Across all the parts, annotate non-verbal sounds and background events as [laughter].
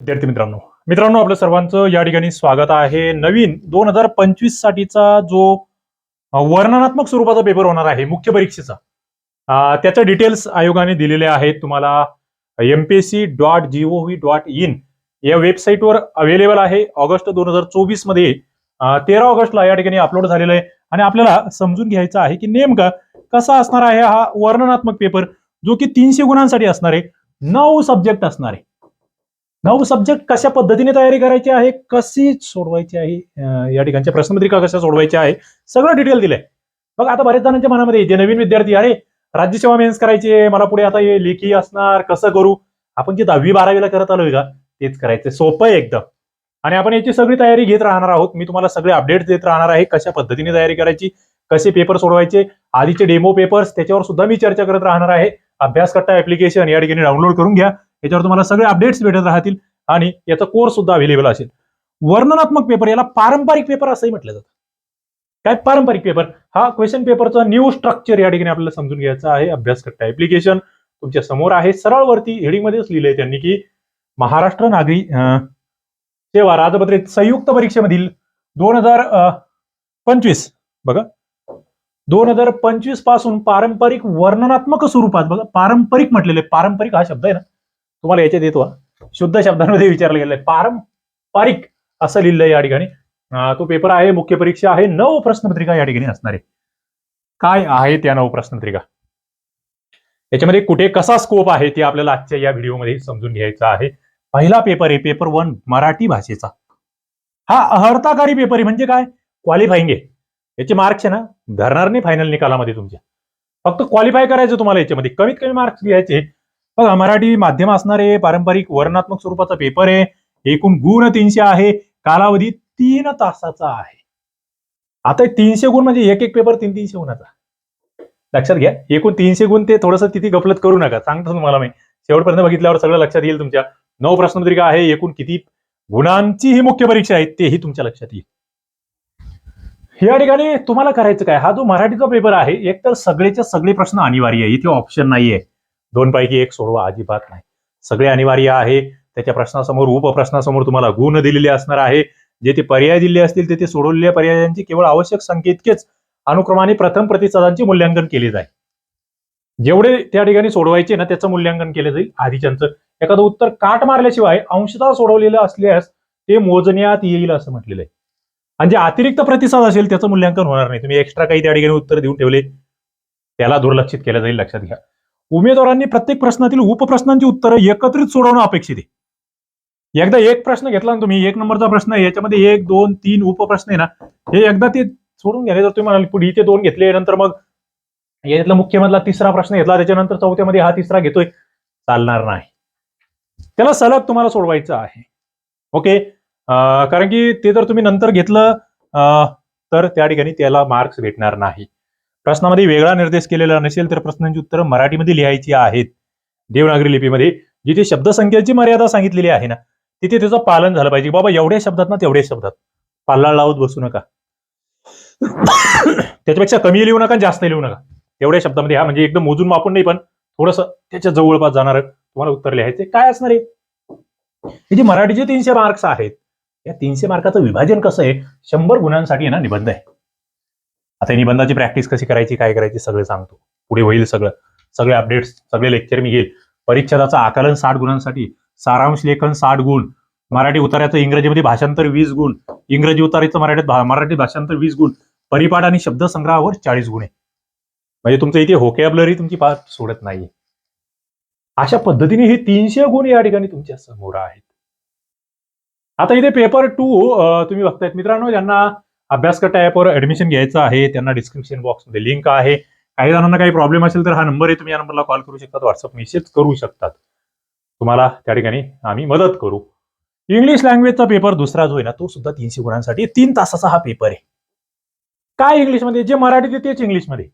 विद्यार्थी मित्रांनो. मित्रांनो आपलं सर्वांचं या ठिकाणी स्वागत आहे. नवीन दोन हजार पंचवीस साठीचा जो वर्णनात्मक स्वरूपाचा पेपर होणार आहे मुख्य परीक्षेचा त्याच्या डिटेल्स आयोगाने दिलेले आहेत. तुम्हाला MPSC dot gov dot in या वेबसाईटवर अवेलेबल आहे. ऑगस्ट दोन हजार चोवीसमध्ये तेरा ऑगस्टला या ठिकाणी अपलोड झालेलं आहे. आणि आपल्याला समजून घ्यायचं आहे की नेमका कसा असणार आहे हा वर्णनात्मक पेपर जो की तीनशे गुणांसाठी असणार आहे नऊ सब्जेक्ट असणार आहे. नऊ सब्जेक्ट कशा पद्धतीने तयारी करायची आहे? कशी सोडवायची आहे? या ठिकाणच्या प्रश्नपत्रिका कशा सोडवायच्या आहे? सगळं डिटेल दिलंय. बघ आता बऱ्याच जणांच्या मनामध्ये जे नवीन विद्यार्थी अरे राज्यसेवा मेन्स करायची आहे मला पुढे आता हे लेखी असणार कसं करू? आपण जे दहावी बारावीला करत आलोय का तेच करायचं सोपं आहे एकदम. आणि आपण याची सगळी तयारी घेत राहणार आहोत. मी तुम्हाला सगळे अपडेट्स देत राहणार आहे कशा पद्धतीने तयारी करायची कसे पेपर सोडवायचे आधीचे डेमो पेपर्स त्याच्यावर सुद्धा मी चर्चा करत राहणार आहे. अभ्यास कट्टा ऍप्लिकेशन या ठिकाणी डाउनलोड करून घ्या. याच्यावर तुम्हाला सगळे अपडेट्स भेटत राहतील आणि याचा कोर्स सुद्धा अवेलेबल असेल. वर्णनात्मक पेपर याला पारंपरिक पेपर असंही म्हटलं जातं. काय पारंपरिक पेपर हा क्वेश्चन पेपरचा न्यू स्ट्रक्चर या ठिकाणी आपल्याला समजून घ्यायचा आहे. अभ्यास कट्टा ऍप्लिकेशन तुमच्यासमोर आहे. सरळ वरती हेडिंगमध्येच लिहिलंय त्यांनी की महाराष्ट्र नागरी अं, सेवा राजपत्रित संयुक्त परीक्षेमधील दोन हजार पंचवीस. बघा. दोन हजार पंचवीसपासून पारंपरिक वर्णनात्मक स्वरूपात बघा. पारंपरिक म्हटलेले पारंपरिक हा शब्द आहे ना. तुम्हाला याच्यात येतो शुद्ध शब्दांमध्ये विचारलं गेलंय. पारंपरिक असं लिहिलंय या ठिकाणी. तो पेपर आहे मुख्य परीक्षा आहे नऊ प्रश्नपत्रिका या ठिकाणी असणार आहे. काय आहे त्या नऊ प्रश्नपत्रिका? याच्यामध्ये कुठे कसा स्कोप आहे ते आपल्याला आजच्या या व्हिडिओमध्ये समजून घ्यायचं आहे. पहिला पेपर आहे पेपर वन मराठी भाषेचा. हा अहर्ताकारी पेपर आहे म्हणजे काय? क्वालिफाईंग आहे. याचे मार्क्स आहे ना धरणार नाही फायनल निकालामध्ये तुमच्या. फक्त क्वालिफाय करायचं तुम्हाला याच्यामध्ये. कमीत कमी मार्क्स घ्यायचे. बघा मराठी माध्यम असणारे पारंपरिक वर्णात्मक स्वरूपाचा पेपर आहे. एकूण गुण तीनशे आहे. कालावधी तीन तासाचा आहे. आता तीनशे गुण म्हणजे एक एक पेपर तीन तीनशे गुणाचा. लक्षात घ्या. एकूण तीनशे गुण ते थोडंसं तिथे गफलत करू नका. सांगतो तुम्हाला मी. शेवटपर्यंत बघितल्यावर सगळं लक्षात येईल तुमच्या. नऊ प्रश्नपत्रिका आहे? एकूण किती गुणांची ही मुख्य परीक्षा आहे तेही तुमच्या लक्षात येईल. या ठिकाणी तुम्हाला करायचं काय? हा जो मराठीचा पेपर आहे एक तर सगळे प्रश्न अनिवार्य आहे. इथे ऑप्शन नाहीये. दोन पैकी एक सोडवा अजिबात नाही. सगळे अनिवार्य आहे. त्याच्या प्रश्नासमोर उपप्रश्नासमोर तुम्हाला गुण दिलेले असणार आहे. जे ते पर्याय दिले असतील ते सोडवलेल्या पर्यायांची केवळ आवश्यक संख्या इतकेच अनुक्रमाने प्रथम प्रतिसादांचे मूल्यांकन केले जाईल. जेवढे त्या ठिकाणी सोडवायचे ना त्याचं मूल्यांकन केलं जाईल आधीच्यांचं. एखादं उत्तर काट मारल्याशिवाय अंशतः सोडवलेलं असल्यास ते मोजण्यात येईल असं म्हटलेलं आहे. आणि जे अतिरिक्त प्रतिसाद असेल त्याचं मूल्यांकन होणार नाही. तुम्ही एक्स्ट्रा काही त्या ठिकाणी उत्तर देऊन ठेवले त्याला दुर्लक्षित केलं जाईल लक्षात घ्या. उमेदवारांनी प्रत्येक प्रश्नातील उपप्रश्नांची उत्तरं एकत्रित सोडवणं अपेक्षित आहे. एकदा एक प्रश्न घेतला ना तुम्ही एक नंबरचा प्रश्न आहे याच्यामध्ये एक दोन तीन उपप्रश्न आहे ना हे एकदा ते सोडून घ्या. जर तुम्ही म्हणाल पुढे इथे दोन घेतले नंतर मग यातला मुख्यमधला तिसरा प्रश्न घेतला त्याच्यानंतर चौथ्यामध्ये हा तिसरा घेतोय चालणार नाही. त्याला सलग तुम्हाला सोडवायचं आहे. ओके? कारण की ते जर तुम्ही नंतर घेतलं तर त्या ठिकाणी त्याला मार्क्स भेटणार नाही. प्रश्नामध्ये वेगळा निर्देश केलेला नसेल तर प्रश्नांची उत्तरं मराठीमध्ये लिहायची आहेत. देवनागरी लिपीमध्ये जिथे शब्दसंख्येची मर्यादा सांगितलेली आहे ना तिथे त्याचं पालन झालं पाहिजे. बाबा एवढ्या शब्दात ना तेवढ्या शब्दात. पाल्ला लावत बसू नका. त्याच्यापेक्षा कमी लिहू नका जास्त लिहू नका. एवढ्या शब्दामध्ये हा म्हणजे एकदम मोजून मापून नाही पण थोडस त्याच्या जवळपास जाणार तुम्हाला उत्तर लिहायचे काय असणार आहे? हे जे मराठीचे तीनशे मार्क्स आहेत या तीनशे मार्काचं विभाजन कसं आहे? शंभर गुणांसाठी ना निबंध आहे. आता निबंधाची प्रॅक्टिस कशी करायची काय करायची सगळं सांगतो. पुढे होईल सगळं. सगळे अपडेट्स सगळे लेक्चर मी घेईल. परिच्छेदाचं आकलन साठ गुणांसाठी. सारांश लेखन साठ गुण. मराठी उतार्याचं इंग्रजीमध्ये भाषांतर वीस गुण. इंग्रजी उतारीचं मराठीत मराठी भाषांतर वीस गुण. परिपाठ आणि शब्दसंग्रहावर चाळीस गुण. आहे म्हणजे तुमचं इथे होकॅबलरी तुमची पार सोडत नाहीये. अशा पद्धतीने हे तीनशे गुण या ठिकाणी तुमच्यासमोर आहेत. आता इथे पेपर टू तुम्ही बघतायत. मित्रांनो ज्यांना अभ्यास ॲपवर ऍडमिशन घ्यायचं आहे त्यांना डिस्क्रिप्शन बॉक्समध्ये लिंक आहे. काही जणांना काही प्रॉब्लेम असेल तर हा नंबर आहे तुम्ही या नंबरला कॉल करू शकतात व्हॉट्सअप मेसेज करू शकतात. तुम्हाला त्या ठिकाणी आम्ही मदत करू. इंग्लिश लँग्वेजचा पेपर दुसरा जो आहे ना तो सुद्धा तीनशे गुणांसाठी तीन तासाचा हा पेपर आहे. काय इंग्लिशमध्ये जे मराठीत आहे तेच इंग्लिशमध्ये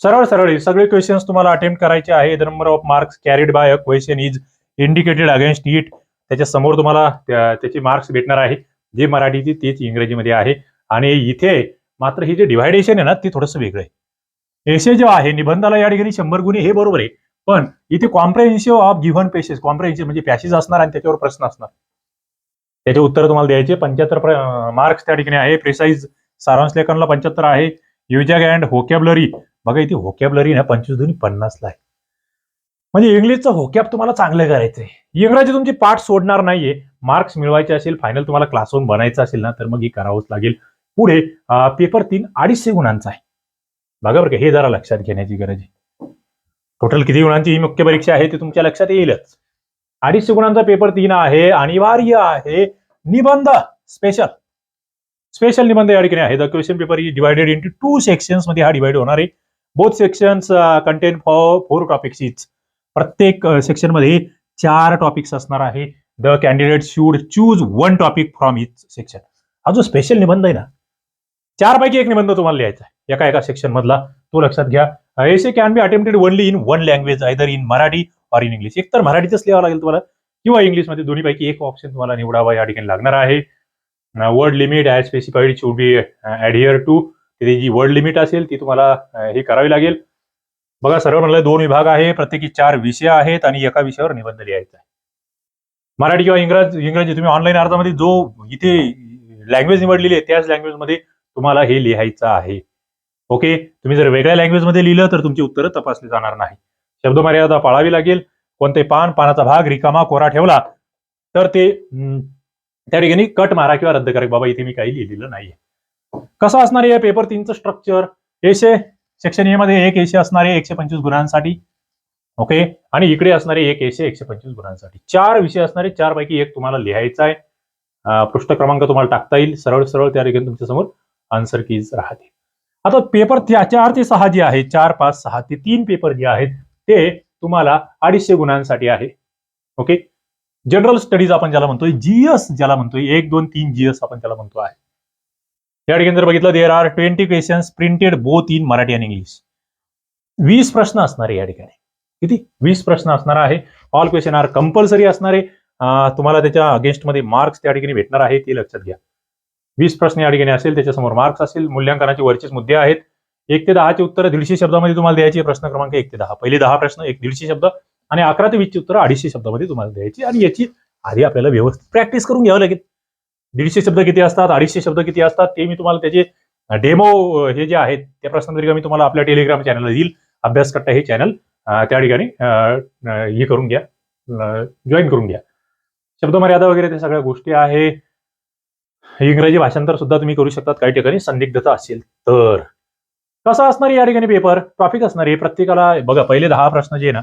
सरळ सरळ आहे सगळे क्वेश्चन्स तुम्हाला अटेम्प्ट करायचे आहे. The number of marks carried by a question is indicated against it त्याच्यासमोर तुम्हाला त्याचे मार्क्स भेटणार आहे. जे मराठीचे तेच इंग्रजीमध्ये आहे. आणि इथे मात्र हे जे डिव्हायडेशन आहे ना ते थोडंसं वेगळं आहे. एसे जे आहे निबंधाला या ठिकाणी शंभर गुणी हे बरोबर आहे. पण इथे comprehensive of given passages comprehensive म्हणजे पॅसेज असणार आणि त्याच्यावर प्रश्न असणार. त्याचे उत्तर तुम्हाला द्यायचे पंच्याहत्तर मार्क्स त्या ठिकाणी आहे. प्रिसाईज सारांश लेखनला पंच्याहत्तर आहे. युजॅग अँड होकॅबलरी बघा इथे होकॅबलरी ना पंचवीस दोन्ही पन्नासला आहे. म्हणजे इंग्लिशचं होकॅप तुम्हाला चांगलं करायचंय. इंग्रजी तुमची पाठ सोडणार नाहीये. मार्क्स मिळवायचे असेल फायनल तुम्हाला क्लासरूम बनायचं असेल ना तर मग हे करावंच लागेल. पुढे पेपर तीन अडीचशे गुणांचा आहे. बघा बरं का हे जरा लक्षात घेण्याची गरज आहे. टोटल किती गुणांची ही मुख्य परीक्षा आहे ते तुमच्या लक्षात येईलच. अडीचशे गुणांचा पेपर तीन आहे अनिवार्य आहे निबंध स्पेशल स्पेशल निबंध या ठिकाणी आहे. The question paper is divided into two सेक्शन्समध्ये हा डिवाइड होणार आहे. Both sections contain four four topics each प्रत्येक सेक्शनमध्ये चार टॉपिक्स असणार आहे. The candidate should choose one topic from each section हा जो स्पेशल निबंध आहे ना चार पैकी एक निबंध तुम्हाला लिहायचा आहे. एका एका सेक्शन मधला. तो लक्षात घ्या. Essay can be attempted only in one language either in Marathi or in English एक तर मराठीतच लिहावं लागेल तुम्हाला. किंवा इंग्लिशमध्ये दोन्हीपैकी एक ऑप्शन तुम्हाला निवडावा या ठिकाणी लागणार आहे. Word limit as specified should be adhered to तिथे जी वर्ड लिमिट असेल ती तुम्हाला uh, हे करावी लागेल. बघा सर्व म्हणलं दोन विभाग आहे प्रत्येकी चार विषय आहेत आणि एका विषयावर निबंध लिहायचा आहे. मराठी किंवा इंग्रज इंग्रजी तुम्ही ऑनलाईन अर्जामध्ये जो इथे लँग्वेज निवडलेली आहे त्याच लँग्वेजमध्ये तुम्हाला हे लिहायचं आहे. ओके? तुम्ही जर वेगळ्या लँग्वेजमध्ये लिहिलं तर तुमची उत्तरं तपासली जाणार नाही. शब्द मर्यादा पाळावी लागेल. कोणते पान पानाचा भाग रिकामा कोरा ठेवला तर ते त्या ठिकाणी कट मारा किंवा रद्द करा. बाबा इथे मी काही लिहिलेलं नाहीये. कसं असणार आहे पेपर तीनचं स्ट्रक्चर एशे सेक्शन ए मध्ये एक एशे असणार आहे एकशे पंचवीस गुणांसाठी. ओके? आणि इकडे असणारे एक एशे एकशे पंचवीस गुणांसाठी. चार विषय असणारे चार पैकी एक तुम्हाला लिहायचा आहे. पृष्ठ क्रमांक तुम्हाला टाकता येईल. सरळ सरळ त्या ठिकाणी तुमच्यासमोर आन्सर कीज राहते आता पेपर त्या चार ते सहा जे आहे चार पाच सहा ते तीन पेपर जे आहेत ते तुम्हाला अडीचशे गुणांसाठी आहे. ओके जनरल स्टडीज आपण ज्याला म्हणतोय जीएस ज्याला म्हणतोय एक दोन तीन जीएस आपण त्याला म्हणतो आहे. या ठिकाणी जर बघितलं there are twenty question printed both in Marathi आणि इंग्लिश वीस प्रश्न असणार आहे या ठिकाणी. किती? वीस प्रश्न असणार आहे. ऑल क्वेश्चन आर कंपल्सरी असणारे तुम्हाला त्याच्या अगेन्स्टमध्ये मार्क्स त्या ठिकाणी भेटणार आहे ते लक्षात घ्या. वीस प्रश्न या ठिकाणी असेल त्याच्यासमोर मार्क्स असेल मूल्यांकनाचे वरचेच मुद्दे आहेत. एक ते दहाचे उत्तर दीडशे शब्दामध्ये तुम्हाला द्यायची प्रश्न क्रमांक एक ते दहा. पहिले दहा प्रश्न एक दीडशे शब्द आणि अकरा ते वीसची उत्तर अडीचशे शब्दामध्ये तुम्हाला द्यायची आणि याची आधी आपल्याला व्यवस्थित प्रॅक्टिस करून घ्यावं लागेल. दीडशे शब्द किती असतात अडीचशे शब्द किती असतात ते मी तुम्हाला त्याचे डेमो हे जे आहेत त्या प्रश्नपत्रिका मी तुम्हाला आपल्या टेलिग्राम चॅनलला देईल. अभ्यास कट्टा हे चॅनल त्या ठिकाणी हे करून घ्या जॉईन करून घ्या. शब्द मर्यादा वगैरे त्या सगळ्या गोष्टी आहे. इंग्रजी भाषांतर सुद्धा तुम्ही करू शकतात काही ठिकाणी. संदिग्धता असेल तर. कसा असणार या ठिकाणी पेपर टॉपिक असणार आहे. प्रत्येकाला बघा पहिले दहा प्रश्न जे ना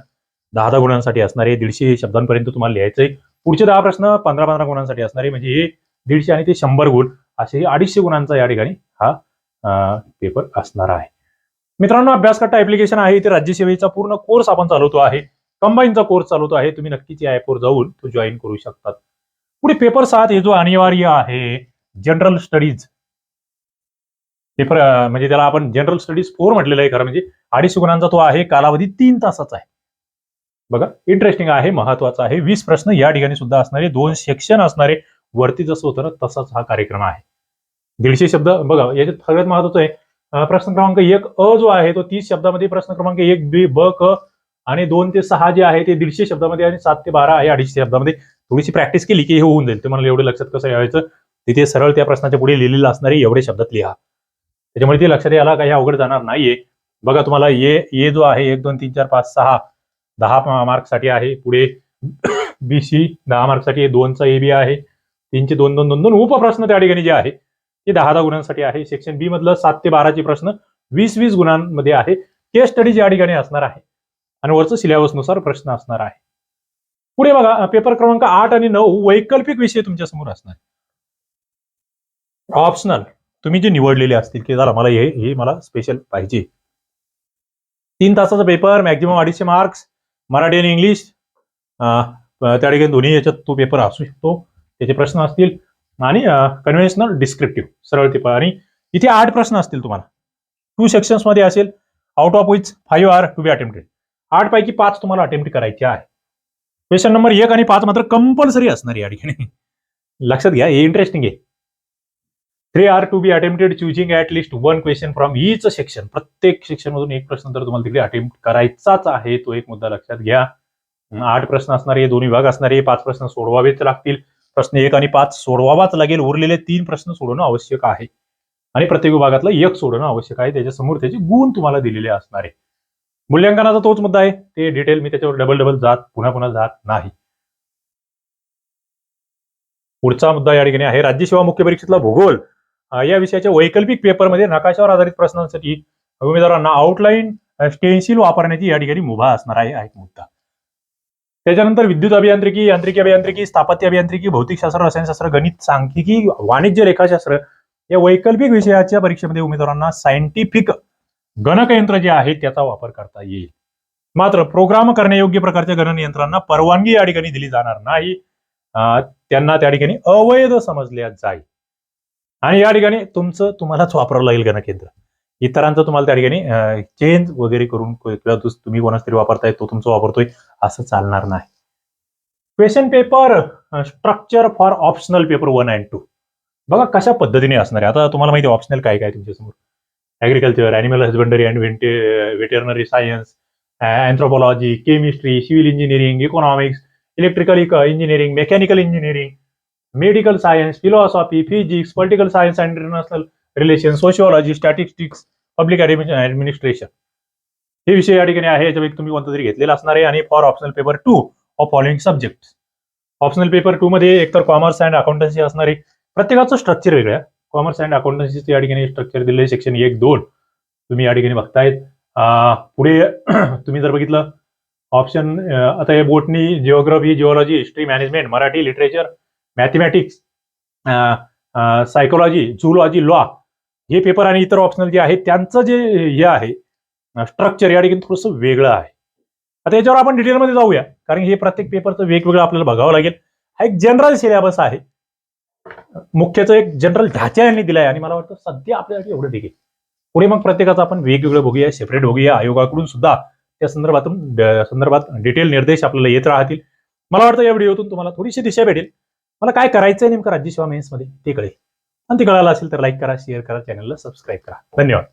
दहा दहा गुणांसाठी असणार आहे. दीडशे शब्दांपर्यंत तुम्हाला लिहायचंय पुढचे दहा प्रश्न पंधरा पंधरा गुणांसाठी असणार आहे. म्हणजे हे दीडशे आणि ते शंभर गुण असे अडीचशे गुणांचा या ठिकाणी हा पेपर असणार आहे. मित्रांनो अभ्यास कट्टा ऍप्लिकेशन आहे. इथे राज्यसेवेचा पूर्ण कोर्स आपण चालवतो आहे. कंबाईनचा कोर्स चालवतो आहे. तुम्ही नक्कीच या ऍपवर जाऊन तो जॉईन करू शकतात. पुढे पेपर सात हे जो अनिवार्य आहे जनरल स्टडीज पेपर म्हणजे त्याला आपण जनरल स्टडीज फोर म्हटलेलं आहे खरं म्हणजे. अडीचशे गुणांचा तो आहे कालावधी तीन तासाचा आहे. बघा इंटरेस्टिंग आहे महत्त्वाचा आहे. वीस प्रश्न या ठिकाणी सुद्धा असणारे दोन सेक्शन असणारे वरती जसं होतं ना तसाच हा कार्यक्रम आहे. दीडशे शब्द बघा याच्यात सगळ्यात महत्वाचं आहे प्रश्न क्रमांक एक अ जो आहे तो तीस शब्दामध्ये प्रश्न क्रमांक एक बी ब क आणि दोन ते सहा जे आहे ते दीडशे शब्दामध्ये आणि सात ते बारा आहे अडीचशे शब्दामध्ये. थोडीशी प्रॅक्टिस केली की हे होऊन जाईल. तुम्हाला एवढं लक्षात कसं यायचं? तिथे सरळ त्या प्रश्नाच्या पुढे लिहिलेलं असणारे एवढे शब्दात लिहा. त्याच्यामुळे ते लक्षात यायला काही अवघड जाणार नाहीये. बघा तुम्हाला ये ये जो आहे एक दोन तीन चार पाच सहा दहा मार्कसाठी आहे. पुढे बी सी दहा मार्कसाठी दोनचा ए बी आहे. तीनचे दोन दोन दोन दोन उपप्रश्न त्या ठिकाणी जे आहे ते दहा दहा गुणांसाठी आहे. सेक्शन बी मधलं सात ते बाराचे प्रश्न वीस वीस गुणांमध्ये आहे. केस स्टडी ज्या ठिकाणी असणार आहे आणि वरचं सिलेबसनुसार प्रश्न असणार आहे. पुढे बघा पेपर क्रमांक आठ आणि नऊ वैकल्पिक विषय तुमच्यासमोर असणार ऑप्शनल तुम्ही जे निवडलेले असतील की झाला मला हे हे मला स्पेशल पाहिजे. तीन तासाचा पेपर मॅक्झिमम अडीचशे मार्क्स मराठी आणि इंग्लिश त्या ठिकाणी दोन्ही याच्यात तो पेपर असू शकतो त्याचे प्रश्न असतील. आणि कन्व्हेन्शनल डिस्क्रिप्टिव्ह सरळ पेपर आणि इथे आठ प्रश्न असतील तुम्हाला. टू सेक्शन्समध्ये असेल out of which five are to be attempted आठ पैकी पाच तुम्हाला अटेम्प्ट करायचे आहे. क्वेश्चन नंबर एक आणि पाच मात्र कंपल्सरी असणार या ठिकाणी. लक्षात घ्या हे इंटरेस्टिंग आहे. Three are to be attempted choosing at least one question from each section प्रत्येक सेक्शन मधून एक प्रश्न तर तुम्हाला तिकडे अटेम्प्ट करायचाच आहे. तो एक मुद्दा लक्षात घ्या. आठ प्रश्न असणारे दोन विभाग असणारे पाच प्रश्न सोडवावेच लागतील. प्रश्न एक आणि पाच सोडवावाच लागेल. उरलेले तीन प्रश्न सोडवणं आवश्यक आहे. आणि प्रत्येक विभागातलं एक सोडवणं आवश्यक आहे. त्याच्यासमोर त्याचे गुण तुम्हाला दिलेले असणार. आहे मूल्यांकनाचा तोच मुद्दा आहे. ते डिटेल मी त्याच्यावर डबल डबल जात पुन्हा पुन्हा जात नाही. पुढचा मुद्दा या ठिकाणी आहे. राज्यसेवा मुख्य परीक्षेतला भूगोल. या विषयाच्या वैकल्पिक पेपरमध्ये नकाशावर आधारित प्रश्नांसाठी उमेदवारांना आउटलाईन स्टेन्सिल वापरण्याची या ठिकाणी मुभा असणार आहे हा एक मुद्दा. त्याच्यानंतर विद्युत अभियांत्रिकी यांत्रिकी अभियांत्रिकी स्थापत्य अभियांत्रिकी भौतिकशास्त्र रसायनशास्त्र गणित सांख्यिकी वाणिज्य रेखाशास्त्र या वैकल्पिक विषयाच्या परीक्षेमध्ये उमेदवारांना सायंटिफिक गणकयंत्र जे आहे त्याचा वापर करता येईल. मात्र प्रोग्राम करण्यायोग्य प्रकारच्या गणनयंत्रांना परवानगी या ठिकाणी दिली जाणार नाही. त्यांना त्या ठिकाणी अवैध समजल्या जाईल. आणि या ठिकाणी तुमचं तुम्हालाच वापरावं लागेल गणकेंद्र इतरांचं तुम्हाला त्या ठिकाणी चेंज वगैरे करून किंवा तुम्ही कोणाच तरी वापरताय तो तुमचं वापरतोय असं चालणार नाही. Question paper structure for optional paper one and two बघा कशा पद्धतीने असणार आहे. आता तुम्हाला माहिती ऑप्शनल काय काय तुमच्यासमोर? Agriculture animal husbandry and veterinary science anthropology chemistry civil engineering economics electrical engineering mechanical engineering medical science philosophy physics political science and international relation sociology statistics public administration हे विषय या ठिकाणी आहे याच्यापैकी तुम्ही कोणता तरी घेतलेला असणार आहे. आणि for optional paper two of following subject optional paper two मध्ये एकतर कॉमर्स अँड अकाउंटन्सी असणारे प्रत्येकाचं स्ट्रक्चर वेगळं आहे. कॉमर्स अँड अकाउंटन्सीचं या ठिकाणी स्ट्रक्चर दिलेलं सेक्शन एक दोन. तुम्ही या ठिकाणी बघतायत. पुढे [clears throat] तुम्ही जर बघितलं ऑप्शन आता हे botany geography geology history management Marathi literature mathematics psychology zoology law हे पेपर आणि इतर ऑप्शनल जे आहेत त्यांचं जे हे आहे स्ट्रक्चर या ठिकाणी थोडंसं वेगळं आहे. आता याच्यावर आपण डिटेलमध्ये जाऊया कारण हे प्रत्येक पेपरचं वेगवेगळं आपल्याला बघावं लागेल. हा एक जनरल सिलेबस आहे. मुख्यचं एक जनरल ढाचा यांनी दिलाय आणि मला वाटतं सध्या आपल्यासाठी एवढं ठीक आहे. पुढे मग प्रत्येकाचं आपण वेगवेगळं बघूया सेपरेट बघूया आयोगाकडून सुद्धा त्या संदर्भातून संदर्भात डिटेल निर्देश आपल्याला येत राहतील. मला वाटतं या व्हिडिओतून तुम्हाला थोडीशी दिशा भेटेल. मला काय करायचंय नेमकं राज्यसेवा मेन्समध्ये ते कळेल. आणि ते कळालं असेल तर लाईक करा शेअर करा चॅनलला सबस्क्राईब करा. धन्यवाद.